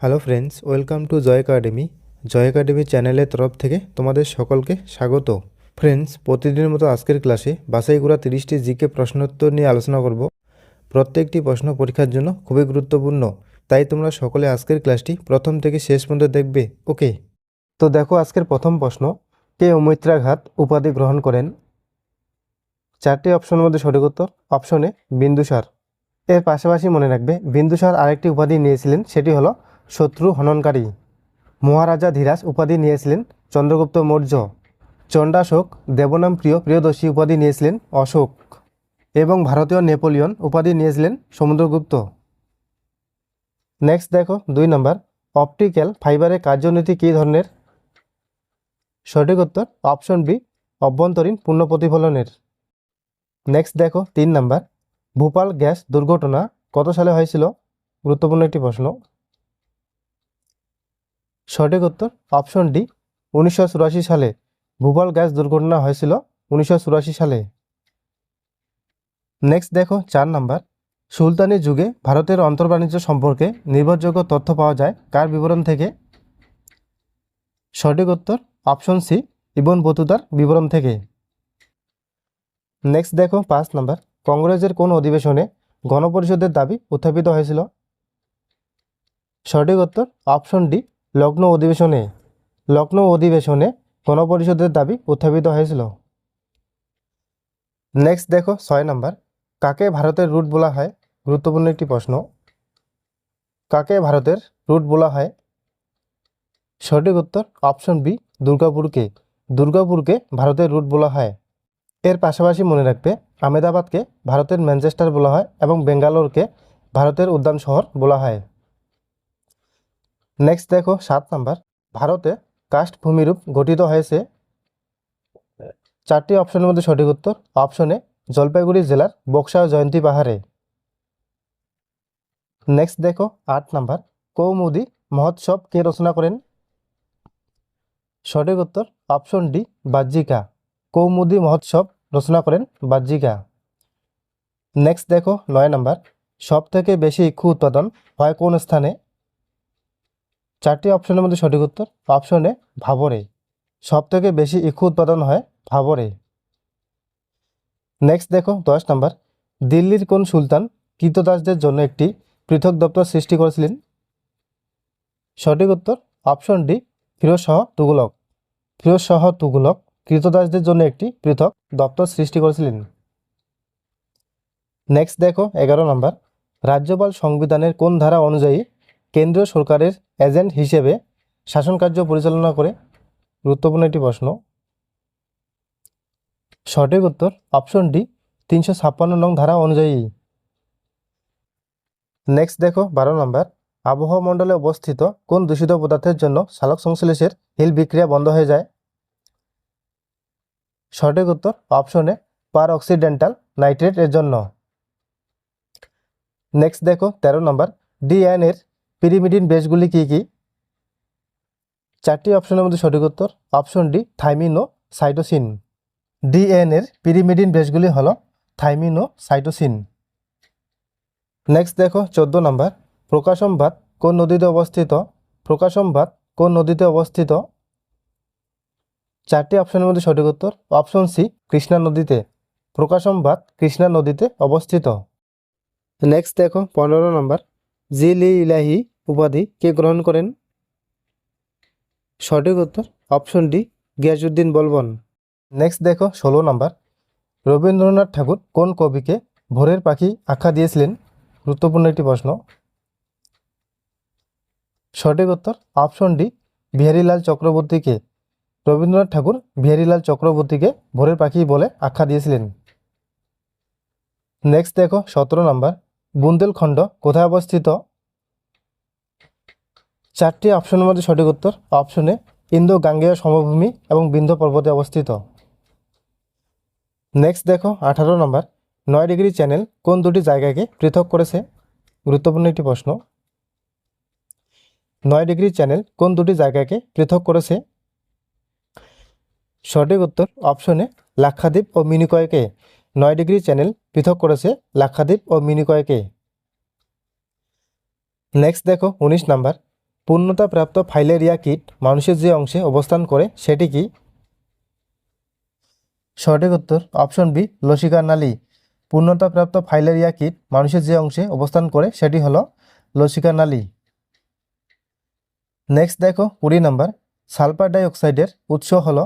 Hello friends welcome to Joy academy Joy academy চ্যানেলের তরফ থেকে তোমাদের সকলকে স্বাগত। ফ্রেন্ডস প্রতিদিনের মতো আজকের ক্লাসে করা তিরিশটি জিকে প্রশ্নোত্তর নিয়ে আলোচনা করব। প্রত্যেকটি প্রশ্ন পরীক্ষার জন্য খুবই গুরুত্বপূর্ণ। তাই তোমরা সকলে আজকের ক্লাসটি প্রথম থেকে শেষ পর্যন্ত দেখবে ওকে তো দেখো আজকের প্রথম প্রশ্ন, কে অমৈত্রাঘাত উপাধি গ্রহণ করেন? চারটি অপশনের মধ্যে সঠিক উত্তর অপশনে বিন্দুসার। এর পাশাপাশি মনে রাখবে, বিন্দুসার আরেকটি উপাধি নিয়েছিলেন, সেটি হলো শত্রু হননকারী। মহারাজা ধীরাজ উপাধি নিয়েছিলেন চন্দ্রগুপ্ত মৌর্য। চণ্ডাশোক দেবনাম প্রিয় প্রিয়দর্শী উপাধি নিয়েছিলেন অশোক। এবং ভারতীয় নেপোলিয়ন উপাধি নিয়েছিলেন সমুদ্রগুপ্ত। নেক্সট দেখো, দুই নম্বর অপটিক্যাল ফাইবারের কার্যনীতি কী ধরনের? সঠিক উত্তর অপশন বি অভ্যন্তরীণ পূর্ণ প্রতিফলনের। নেক্সট দেখো, তিন নম্বর ভূপাল গ্যাস দুর্ঘটনা কত সালে হয়েছিল? গুরুত্বপূর্ণ একটি প্রশ্ন। সঠিক উত্তর অপশন ডি উনিশশো চুরাশি সালে ভোপাল গ্যাস দুর্ঘটনা হয়েছিল উনিশশো চুরাশি সালে। নেক্সট দেখো চার নাম্বার সুলতানি যুগে ভারতের অন্তর্বাণিজ্য সম্পর্কে নির্ভরযোগ্য তথ্য পাওয়া যায় কার বিবরণ থেকে? সঠিক উত্তর অপশন সি ইবন বতুতার বিবরণ থেকে। নেক্সট দেখো পাঁচ নাম্বার কংগ্রেসের কোন অধিবেশনে গণপরিষদের দাবি উত্থাপিত হয়েছিল? সঠিক উত্তর অপশন ডি লগ্ন অধিবেশনে লগ্ন অধিবেশনে গণপরিষদের দাবি উত্থাপিত হয়েছিল। নেক্সট দেখো, ছয় নাম্বার। কাকে ভারতের রুট বলা হয়? গুরুত্বপূর্ণ একটি প্রশ্ন। কাকে ভারতের রুট বলা হয়? সঠিক উত্তর অপশন বি দুর্গাপুরকে। দুর্গাপুরকে ভারতের রুট বলা হয়। এর পাশাপাশি মনে রাখবে আমেদাবাদকে ভারতের ম্যানচেস্টার বলা হয় এবং বেঙ্গালোরকে ভারতের উদ্যান শহর বলা হয়। নেক্সট দেখো, সাত নাম্বার। ভারতে কাস্ট ভূমিরূপ গঠিত হয়েছে। চারটি অপশনের মধ্যে সঠিক উত্তর। অপশনে জলপাইগুড়ি জেলার বক্সা জয়ন্তী পাহাড়ে। নেক্সট দেখো, আট নাম্বার। কৌমুদি মহোৎসব কে রচনা করেন? সঠিক উত্তর অপশন ডি বাহ্যিকা। কৌমুদি মহোৎসব রচনা করেন বাহ্যিকা। নেক্সট দেখো, নয় নাম্বার। সব থেকে বেশি ইক্ষু উৎপাদন হয় কোন স্থানে? চারটি অপশনের মধ্যে সঠিক উত্তর অপশনে ভাবরে। সব থেকে বেশি ইক্ষু উৎপাদন হয় ভাবরে। নেক্সট দেখো, দশ নাম্বার। দিল্লির কোন সুলতান কৃতদাসদের জন্য একটি পৃথক দপ্তর সৃষ্টি করেছিলেন? সঠিক উত্তর অপশন ডি ফিরোজ শাহ তুগলক। ফিরোজ শাহ তুগলক কৃতদাসদের জন্য একটি পৃথক দপ্তর সৃষ্টি করেছিলেন। নেক্সট দেখো, এগারো নম্বর। রাজ্যপাল সংবিধানের কোন ধারা অনুযায়ী কেন্দ্রীয় সরকারের এজেন্ট হিসেবে শাসন কার্য পরিচালনা করে গুরুত্বপূর্ণ একটি প্রশ্ন। সঠিক উত্তর অপশন ডি তিনশো ছাপ্পান্ন নং ধারা অনুযায়ী। নেক্সট দেখো, বারো নম্বর। আবহাওয়া মণ্ডলে অবস্থিত কোন দূষিত পদার্থের জন্য সালোক সংশ্লেষের হিল বিক্রিয়া বন্ধ হয়ে যায়? সঠিক উত্তর অপশনে পার অক্সিডেন্টাল নাইট্রেট এর জন্য। নেক্সট দেখো, তেরো নম্বর। ডিএন এর পিরিমিডিন বেসগুলি কি কি? চারটি অপশনের মধ্যে সঠিক উত্তর। অপশন ডি থাইমিন ও সাইটোসিন ডিএন এর পিরিমিডিন বেসগুলি হল থাইমিন ও সাইটোসিন নেক্সট দেখো, চোদ্দ নম্বর প্রকাশমবাদ কোন নদীতে অবস্থিত? প্রকাশমবাদ কোন নদীতে অবস্থিত? চারটি অপশনের মধ্যে সঠিক উত্তর। অপশন সি কৃষ্ণা নদীতে। প্রকাশমবাদ কৃষ্ণা নদীতে অবস্থিত। নেক্সট দেখো, পনেরো নম্বর জিলি ইলাহি উপাধি কে গ্রহণ করেন? সঠিক উত্তর option D Ghiyasuddin Balban. Next দেখো, ষোলো নম্বর। রবীন্দ্রনাথ ঠাকুর কোন কবিকে ভোরের পাখি আখ্যা দিয়েছিলেন? গুরুত্বপূর্ণ একটি প্রশ্ন। সঠিক উত্তর অপশন ডি বিহারীলাল চক্রবর্তীকে। রবীন্দ্রনাথ ঠাকুর বিহারীলাল চক্রবর্তীকে ভোরের পাখি বলে আখ্যা দিয়েছিলেন। নেক্সট দেখো, সতেরো নম্বর। বুন্দেলখণ্ড কোথায় অবস্থিত? চারটি অপশনের মধ্যে সঠিক উত্তর, অপশনে ইন্দো গাঙ্গেয় সমভূমি এবং বিন্ধ্য পর্বতে অবস্থিত। নেক্সট দেখো, আঠারো নম্বর, নয় ডিগ্রি চ্যানেল কোন দুটি জায়গাকে পৃথক করেছে? গুরুত্বপূর্ণ একটি প্রশ্ন। নয় ডিগ্রি চ্যানেল কোন দুটি জায়গাকে পৃথক করেছে? সঠিক উত্তর, অপশনে লাক্ষাদ্বীপ ও মিনিকয়কে নয় ডিগ্রি চ্যানেল পৃথক করেছে লাক্ষাদ্বীপ ও মিনিকয়কে নেক্সট দেখো, উনিশ নাম্বার পূর্ণতাপ্রাপ্ত ফাইলেরিয়া কিট মানুষের যে অংশে অবস্থান করে সেটি কি? সঠিক উত্তর অপশন বি লসিকা নালী। পূর্ণতাপ্রাপ্ত ফাইলেরিয়া কিট মানুষের যে অংশে অবস্থান করে সেটি হলো লসিকা নালী। নেক্সট দেখো কুড়ি নাম্বার। সালফার ডাই অক্সাইডের উৎস হলো,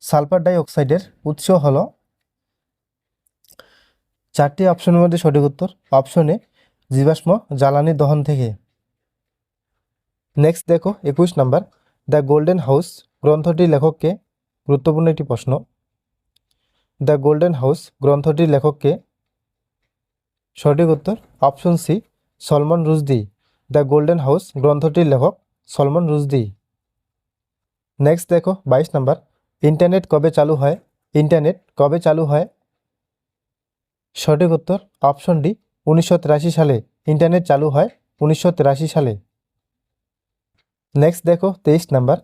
সালফার ডাই অক্সাইডের উৎস হলো। চারটি অপশনের মধ্যে সঠিক উত্তর অপশনে জীবাশ্ম, জ্বালানি দহন থেকে। নেক্সট দেখো, একুশ নাম্বার। দ্য গোল্ডেন হাউস গ্রন্থটির লেখককে গুরুত্বপূর্ণ একটি প্রশ্ন। দ্য গোল্ডেন হাউস গ্রন্থটির লেখককে সঠিক উত্তর option C Salman Rushdie the golden house গ্রন্থটির লেখক সলমন রুজদি নেক্সট দেখো, বাইশ নাম্বার। ইন্টারনেট কবে চালু হয়? ইন্টারনেট কবে চালু হয়? সঠিক উত্তর অপশন ডি উনিশশো তিরাশি সালে। ইন্টারনেট চালু হয় উনিশশো তিরাশি সালে। নেক্সট দেখো, তেইশ নাম্বার।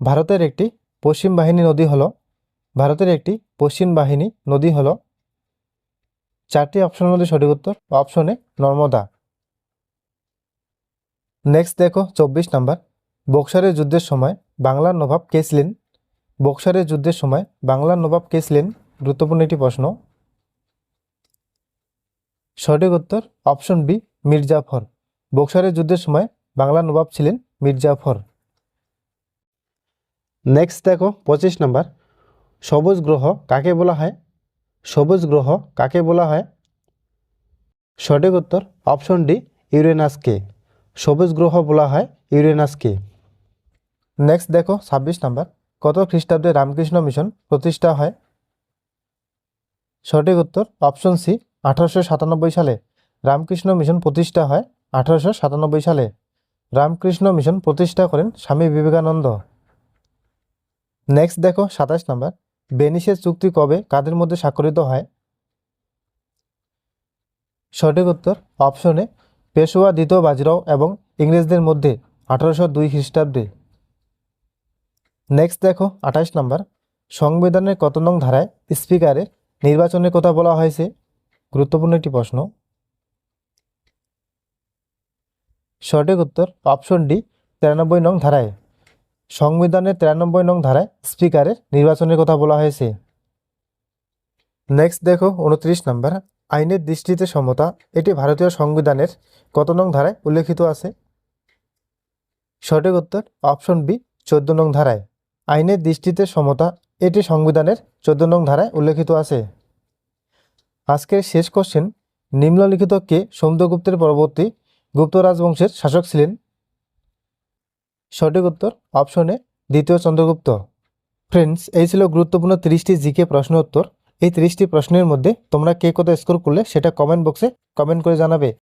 ভারতের একটি পশ্চিম বাহিনী নদী হলো, ভারতের একটি পশ্চিম বাহিনী নদী হলো, চারটি অপশনের মধ্যে সঠিক উত্তর অপশনে নর্মদা। নেক্সট দেখো, চব্বিশ নাম্বার। বক্সারের যুদ্ধের সময় বাংলার নবাব কে ছিলেন? বক্সারের যুদ্ধের সময় বাংলার নবাব কে ছিলেন? গুরুত্বপূর্ণ একটি প্রশ্ন। সঠিক উত্তর অপশন বি মির্জাফর। বক্সারের যুদ্ধের সময় বাংলার নবাব ছিলেন মির্জাফর। নেক্সট দেখো, পঁচিশ নাম্বার। সবুজ গ্রহ কাকে বলা হয়? সবুজ গ্রহ কাকে বলা হয়? সঠিক উত্তর অপশন ডি ইউরেনাসকে সবুজ গ্রহ বলা হয় ইউরেনাসকে নেক্সট দেখো, ছাব্বিশ নাম্বার। কত খ্রিস্টাব্দে রামকৃষ্ণ মিশন প্রতিষ্ঠা হয়? সঠিক উত্তর অপশন সি আঠারোশো সাতানব্বই সালে। রামকৃষ্ণ মিশন প্রতিষ্ঠা হয় আঠারোশো সাতানব্বই সালে। রামকৃষ্ণ মিশন প্রতিষ্ঠা করেন স্বামী বিবেকানন্দ। নেক্সট দেখো, সাতাশ নাম্বার। বেনিসের চুক্তি কবে, কাদের মধ্যে স্বাক্ষরিত হয়? সঠিক উত্তর অপশনে পেশোয়া দ্বিতীয় বাজিরাও এবং ইংরেজদের মধ্যে আঠারোশো দুই খ্রিস্টাব্দে। নেক্সট দেখো, আঠাশ নাম্বার। সংবিধানের কত নং ধারায় স্পিকারে নির্বাচনের কথা বলা হয়েছে? গুরুত্বপূর্ণ একটি প্রশ্ন। সঠিক উত্তর অপশন ডি, তিরানব্বই নং ধারায়। সংবিধানের তিরানব্বই নং ধারায় স্পিকারের নির্বাচনের কথা বলা হয়েছে। নেক্সট দেখো উনত্রিশ নম্বর। আইনের দৃষ্টিতে সমতা এটি ভারতীয় সংবিধানের কত নং ধারায় উল্লেখিত আছে? সঠিক উত্তর অপশন বি, চোদ্দ নং ধারায়। আইনের দৃষ্টিতে সমতা এটি সংবিধানের চোদ্দ নং ধারায় উল্লেখিত আছে। আজকের শেষ কোশ্চেন নিম্নলিখিত কে? সমুদ্রগুপ্তের পরবর্তী গুপ্ত রাজবংশের শাসক ছিলেন। সঠিক উত্তর অপশনে দ্বিতীয় চন্দ্রগুপ্ত। ফ্রেন্ডস এই ছিল গুরুত্বপূর্ণ তিরিশটি জিকে প্রশ্ন উত্তর। এই তিরিশটি প্রশ্নের মধ্যে তোমরা কে কত স্কোর করলে সেটা কমেন্ট বক্সে কমেন্ট করে জানাবে।